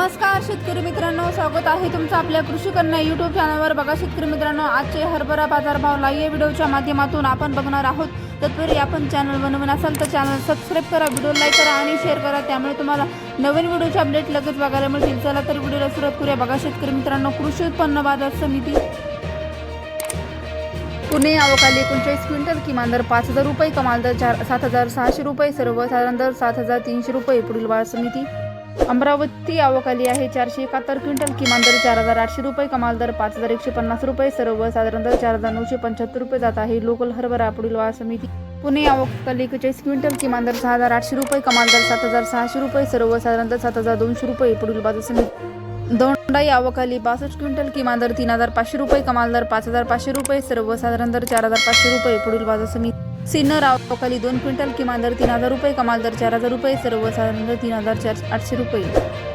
नमस्कार शेतकरी मित्रांनो. स्वागत आहे तुमचं आपल्या कृषी कन्या युट्यूब चॅनलवर बघा शेतकरी मित्रांनो आजचे हरभरा बाजारभाव लाईव्ह व्हिडिओच्या माध्यमातून आपण बघणार आहोत. तत्पूर्वी आपण चॅनल बनवून असाल तर चॅनल सबस्क्राईब करा व्हिडिओ लाईक करा आणि शेअर करा. त्यामुळे तुम्हाला नवीन व्हिडिओचे अपडेट लगेच बघायला मिळतील. चला तर व्हिडिओला सुरुवात करूया. बघा शेतकरी मित्रांनो कृषी उत्पन्न बाजार समिती पुणे अवकाली एकोणचाळीस क्विंटल किमान दर पाच हजार रुपये कमाल दर चार सात हजार सहाशे रुपये सर्वसाधारण दर सात हजार तीनशे रुपये पुढील बाजार समिती अमरावती आवकाली आहे. चारशे एकाहत्तर क्विंटल किमान दर चार हजार आठशे रुपये कमाल दर पाच हजार एकशे पन्नास रुपये. सर्वसाधारण दर चार हजार नऊशे पंच्याहत्तर रुपये जात आहे. लोकल हरभरा पुढील वाढ समिती. पुणे आवकाली एकेचाळीस क्विंटल किमान दर सहा हजार आठशे रुपये कमाल दर सात हजार सहाशे रुपये. सर्वसाधारण दर सात हजार दोनशे रुपये. पुढील बाजार समिती. दोंडाई आवकाली बासष्ट क्विंटल किमान दर तीन हजार पाचशे रुपये कमाल दर पाच हजार पाचशे रुपये. सर्वसाधारण दर चार हजार पाचशे रुपये. पुढील बाजार समिती. सिन्नर आवकाली दोन क्विंटल किमान दर तीन हजार रुपये कमाल दर चार हजार रुपये सर्वसाधारण दर तीन हजार चार आठशे रुपये.